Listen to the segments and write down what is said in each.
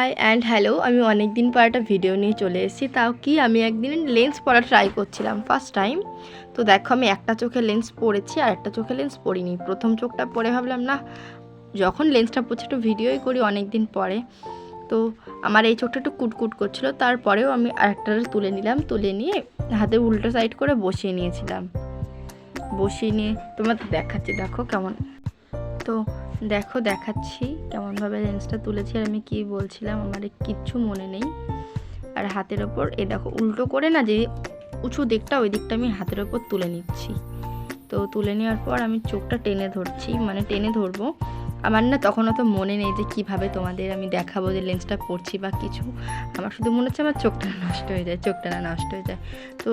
High and hello, আমি অনেক দিন পর একটা ভিডিও নিয়ে চলে এসেছি। তাও কি আমি একদিন লেন্স পরা ট্রাই করছিলাম ফার্স্ট টাইম তো দেখো আমি একটা চোখে লেন্স পরেছি আর একটা চোখে লেন্স পরিনি। প্রথম চোখটা পরে ভাবলাম না যখন লেন্সটা পড়ছি একটু ভিডিওই করি অনেক দিন পরে। তো আমার এই চোখটা একটু কুটকুট করছিল, তারপরেও আমি আরেকটা তুলে নিলাম, তুলে নিয়ে হাতে উল্টো সাইড করে বসিয়ে নিয়েছিলাম। বসিয়ে নিয়ে তোমার দেখাচ্ছি, দেখো কেমন। তো দেখো, দেখাচ্ছি কেমনভাবে লেন্সটা তুলেছি আর আমি কি বলছিলাম, আমার কিচ্ছু মনে নেই। আর হাতের ওপর, এ দেখো, উল্টো করে না, যে উঁচু দিকটা, ওই দিকটা আমি হাতের ওপর তুলে নিচ্ছি। তো তুলে নেওয়ার পর আমি চোখটা টেনে ধরছি মানে টেনে ধরবো। আমার না তখন অত মনে নেই যে কীভাবে তোমাদের আমি দেখাবো যে লেন্সটা পড়ছি বা কিছু। আমার শুধু মনে হচ্ছে আমার চোখটা নষ্ট হয়ে যায়, চোখটা না নষ্ট হয়ে যায়। তো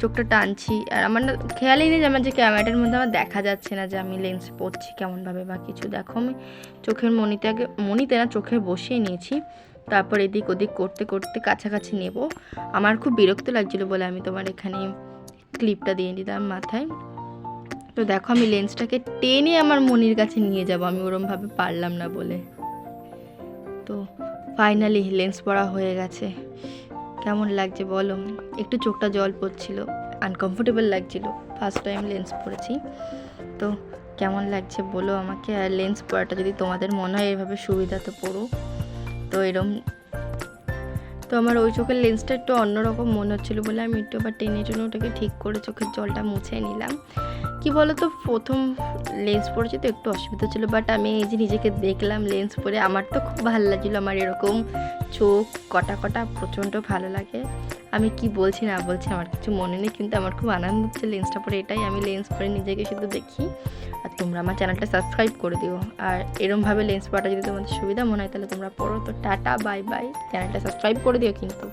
চোখটা টানছি আর আমার না খেয়ালই নেই যে আমার যে ক্যামেরাটার মধ্যে আমার দেখা যাচ্ছে না যে আমি লেন্স পরছি কেমনভাবে বা কিছু। দেখো আমি চোখের মনিতে আগে, মনিতে না চোখে বসিয়ে নিয়েছি, তারপর এদিক ওদিক করতে করতে কাছাকাছি নেব। আমার খুব বিরক্ত লাগছিল বলে আমি তোমার এখানে ক্লিপটা দিয়ে দিলাম মাথায়। তো দেখো আমি লেন্সটাকে টেনে আমার মনির কাছে নিয়ে যাব। আমি ওরমভাবে পারলাম না বলে। তো ফাইনালি লেন্স পরা হয়ে গেছে। কেমন লাগছে বলো? একটু চোখটা জল পড়ছিল। আনকমফোর্টেবল লাগছিল। ফার্স্ট টাইম লেন্স পরেছি। তো কেমন লাগছে বলো আমাকে? আর লেন্স পরাটা যদি তোমাদের মনে হয় এভাবে সুবিধা তো পড়ো তো এরম তো আমার ওই চোখের লেন্সটা একটু অন্যরকম মনে হচ্ছিল বলে আমি একটু আবার টেনে টেনে ওটাকে ঠিক করে চোখের জলটা মুছে নিলাম। কি বলো তো প্রথম লেন্স পরেছি তো একটু অসুবিধা ছিল বাট আমি এই যে নিজেকে দেখলাম লেন্স পরে আমার তো খুব ভালো লাগছিল, আমার এরকম চোখ কটা কটা প্রচণ্ড ভালো লাগে। আমি কি বলছি না বলছি আমার কিছু মনে নেই, কিন্তু আমার খুব আনন্দ হচ্ছে লেন্সটা পরে, এটাই আমি লেন্স পরে নিজেকে শুধু দেখি। আর তোমরা আমার চ্যানেলটা সাবস্ক্রাইব করে দিও। আর এরমভাবে লেন্স পরাটা যদি তোমাদের সুবিধা মনে হয়, তাহলে তোমরা পড়ো। তো টাটা বাই বাই চ্যানেলটা সাবস্ক্রাইব করে দিও কিন্তু।